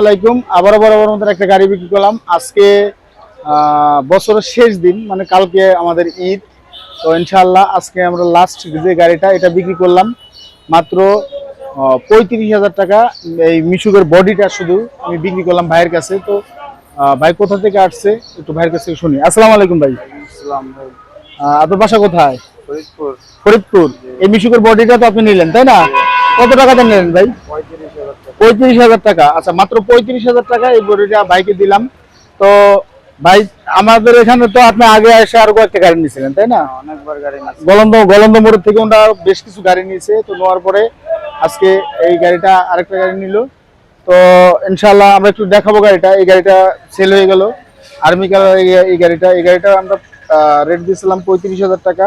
আলাইকুম। আবারও বরাবর মতন একটা গাড়ি বিক্রি করলাম। আজকে বছরের শেষ দিন মানে কালকে আমাদের ঈদ। তো ইনশাআল্লাহ আজকে আমরা লাস্ট যে গাড়িটা এটা বিক্রি করলাম। মাত্র পঁয়ত্রিশ হাজার টাকা। এই মিশুকের বডিটা শুধু আমি বিক্রি করলাম ভাইয়ের কাছে। তো ভাই কোথা থেকে আসছে? একটু ভাইয়ের কাছে শুনি। আসসালামু আলাইকুম ভাই। আপনার বাসা কোথায়? ফরিদপুর। ফরিদপুর। এই মিশুকের বডিটা তো আপনি নিলেন তাই না? কত টাকাতে নিলেন ভাই? পঁয়ত্রিশ হাজার টাকা। আচ্ছা মাত্র পঁয়ত্রিশ হাজার টাকা এই বডিটা বাইকে দিলাম। তো ভাই আমাদের এখানে তো আপনি আগে এসে আরও কয়েকটা গাড়ি নিয়েছিলেন তাই না? অনেকবার গাড়ি গলন্দ গলন্দ মোড় থেকে ওরা বেশ কিছু গাড়ি নিয়েছে। তো নেওয়ার পরে আজকে এই গাড়িটা আরেকটা গাড়ি নিল। তো ইনশাল্লাহ আমরা একটু দেখাবো গাড়িটা। এই গাড়িটা সেল হয়ে গেল। আর্মি কালার এই গাড়িটা এই গাড়িটা আমরা রেট দিয়েছিলাম পঁয়ত্রিশ হাজার টাকা।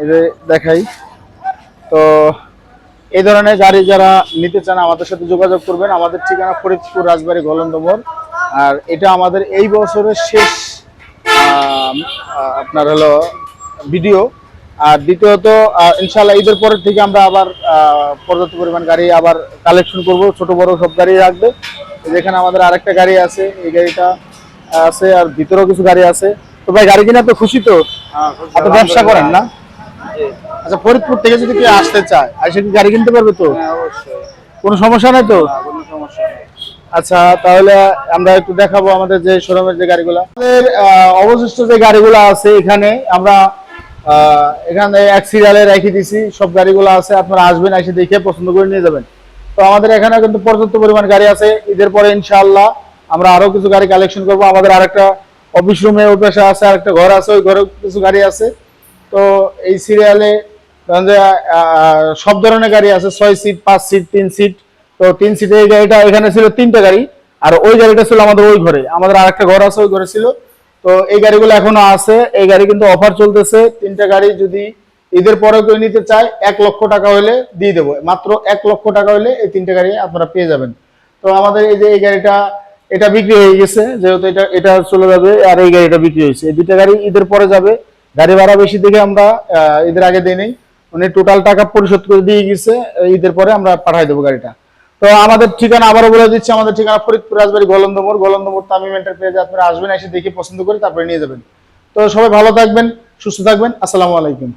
এই যে দেখাই। তো এই ধরনের গাড়ি যারা নিতে চান আমাদের সাথে যোগাযোগ করবেন। আমাদের ঠিকানা ফরিদপুর রাজবাড়ী গলন্দমোর আর এটা আমাদের এই বছরের শেষ আপনার হলো ভিডিও। আর দ্বিতীয়ত ইনশাল্লাহ ঈদের পরের থেকে আমরা আবার পর্যাপ্ত পরিমাণ গাড়ি আবার কালেকশন করব। ছোট বড় সব গাড়ি রাখবে। যেখানে আমাদের আরেকটা গাড়ি আছে এই গাড়িটা আছে আর ভিতরেও কিছু গাড়ি আছে। তো ভাই গাড়ি কিনা তো খুশি তো? হ্যাঁ, আপনি ব্যবসা করেন না। আচ্ছা ফরিদপুর থেকে যদি কেউ আসতে চায় আসে কি গাড়ি কিনতে পারবে তো? হ্যাঁ কোনো সমস্যা নাই তো? আচ্ছা তাহলে আমরা একটু দেখাবো আমাদের যে শোরুমের যে গাড়িগুলো। আমাদের অবশিষ্ট যে গাড়িগুলো আছে এখানে আমরা এখানে এক সিরিয়ালে রেখে দিছি। সব গাড়িগুলো আছে আপনারা আসবেন এসে দেখে পছন্দ করে নিয়ে যাবেন। তো আমাদের এখানে কিন্তু পর্যাপ্ত পরিমাণ গাড়ি আছে। ঈদের পরে ইনশাআল্লাহ আমরা আরও কিছু গাড়ি কালেকশন করব। আমাদের আরেকটা অফিস রুমে ওই পাশে আছে আরেকটা ঘর আছে ওই ঘরে কিছু গাড়ি আছে। তো এই সিরিয়ালে সব ধরনের গাড়ি আছে, ছয় সিট পাঁচ সিট তিন সিট তো তিন সিটের এই গাড়িটা এখানে ছিল তিনটা গাড়ি। আর ওই গাড়িটা ছিল আমাদের ওই ঘরে। আমাদের আরেকটা ঘর আছে ওই ঘরে ছিল। তো এই গাড়িগুলো এখনও আছে। এই গাড়ি কিন্তু অফার চলতেছে। তিনটা গাড়ি যদি ঈদের পরে কেউ নিতে চায়, এক লক্ষ টাকা হলে দিয়ে দেবো। মাত্র এক লক্ষ টাকা হলে এই তিনটা গাড়ি আপনারা পেয়ে যাবেন। তো আমাদের এই যে, এই গাড়িটা, এটা বিক্রি হয়ে গেছে। যেহেতু এটা এটা চলে যাবে আর এই গাড়িটা বিক্রি হয়েছে। এই দুইটা গাড়ি ঈদের পরে যাবে। গাড়ি ভাড়া বেশি দেখে আমরা ঈদের আগে দিই নেই। উনি টোটাল টাকা পরিশোধ করে দিয়ে গেছে, ঈদের পরে আমরা পাঠাই দেবো গাড়িটা। তো আমাদের ঠিকানা আবারও বলে দিচ্ছি, আমাদের ঠিকানা ফরিদপুর, রাজবাড়ি গলন্দমোর গলন্দমোর তামিম এন্টারপ্রাইজে আপনারা আসবেন, এসে দেখে পছন্দ করে তারপরে নিয়ে যাবেন। তো সবাই ভালো থাকবেন, সুস্থ থাকবেন। আসসালামু আলাইকুম।